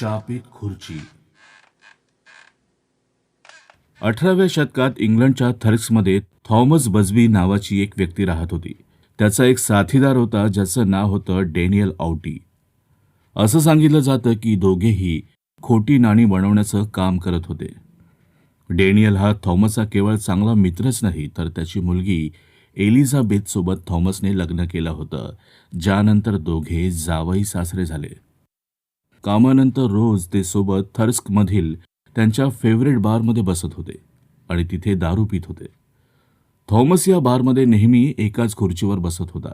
शापित खुर्ची. अठराव्या शतकात इंग्लंडच्या थर्क्समध्ये थॉमस बजबी नावाची एक व्यक्ती राहत होती. त्याचा एक साथीदार होता ज्याचं नाव होतं डेनियल आउटी असं सांगितलं जातं की दोघेही खोटी नाणी बनवण्याचं काम करत होते. डेनियल हा थॉमसचा केवळ चांगला मित्रच नाही तर त्याची मुलगी एलिझाबेथसोबत थॉमसने लग्न केलं होतं ज्यानंतर दोघे जावई सासरे झाले. कामानंतर रोज ते सोबत थर्स्कमधील त्यांच्या फेवरेट बारमध्ये बसत होते आणि तिथे दारू पित होते. थॉमस या बारमध्ये नेहमी एकाच खुर्चीवर बसत होता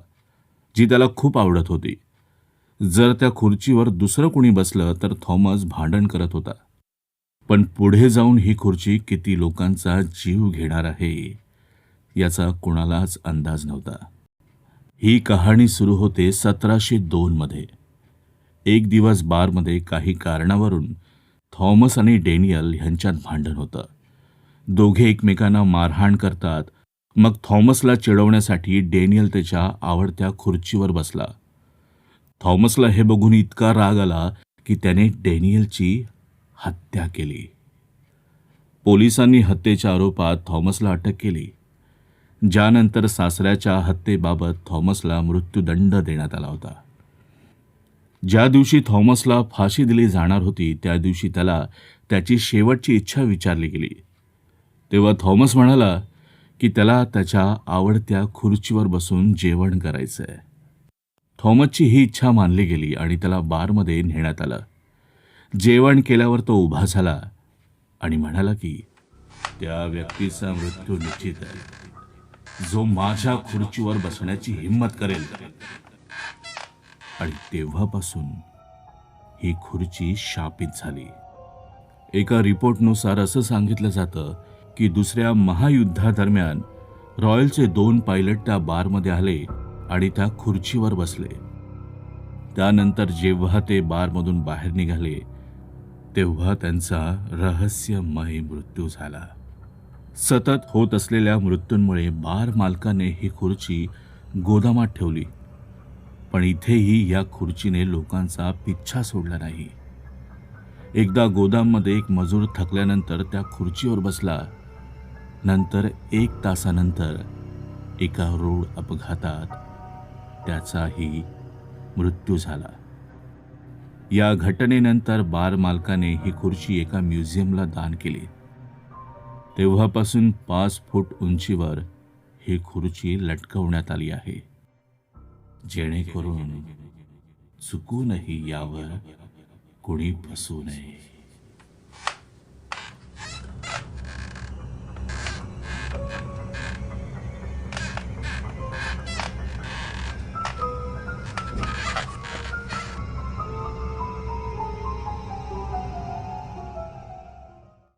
जी त्याला खूप आवडत होती. जर त्या खुर्चीवर दुसरं कुणी बसलं तर थॉमस भांडण करत होता. पण पुढे जाऊन ही खुर्ची किती लोकांचा जीव घेणार आहे याचा कुणालाच अंदाज नव्हता. ही कहाणी सुरू होते सतराशे दोनमध्ये. एक दिवस बारमध्ये काही कारणावरून थॉमस आणि डेनियल ह्यांच्यात भांडण होतं. दोघे एकमेकांना मारहाण करतात. मग थॉमसला चिडवण्यासाठी डेनियल त्याच्या आवडत्या खुर्चीवर बसला. थॉमसला हे बघून इतका राग आला की त्याने डेनियलची हत्या केली. पोलिसांनी हत्येच्या आरोपात थॉमसला अटक केली. ज्यानंतर सासऱ्याच्या हत्येबाबत थॉमसला मृत्यूदंड देण्यात आला होता. ज्या दिवशी थॉमसला फाशी दिली जाणार होती त्या दिवशी त्याला त्याची शेवटची इच्छा विचारली गेली. तेव्हा थॉमस म्हणाला की त्याला त्याच्या आवडत्या खुर्चीवर बसून जेवण करायचं आहे थॉमसची ही इच्छा मानली गेली आणि त्याला बारमध्ये नेण्यात आलं. जेवण केल्यावर तो उभा झाला आणि म्हणाला की त्या व्यक्तीचा मृत्यू निश्चित आहे. जो माझ्या खुर्चीवर बसण्याची हिंमत करेल आणि तेव्हापासून ही खुर्ची शापित झाली. एका रिपोर्टनुसार असं सांगितलं जातं की दुसऱ्या महायुद्धादरम्यान रॉयलचे दोन पायलट त्या बारमध्ये आले आणि त्या खुर्चीवर बसले. त्यानंतर जेव्हा ते बारमधून बाहेर निघाले तेव्हा त्यांचा रहस्यमय मृत्यू झाला. सतत होत असलेल्या मृत्यूंमुळे बार मालकाने ही खुर्ची गोदामात ठेवली. पण इथेही या खुर्चीने लोकांचा पिच्छा सोडला नाही. एकदा गोदाममध्ये एक मजूर थकल्यानंतर त्या खुर्चीवर बसला. नंतर एक तासानंतर एका रोड अपघातात त्याचाही मृत्यू झाला. या घटनेनंतर बार मालकाने ही खुर्ची एका म्युझियमला दान केली. तेव्हापासून पाच फूट उंचीवर ही खुर्ची लटकवण्यात आली आहे. जेणेकरून चुकूनही यावर कोणी बसू नये.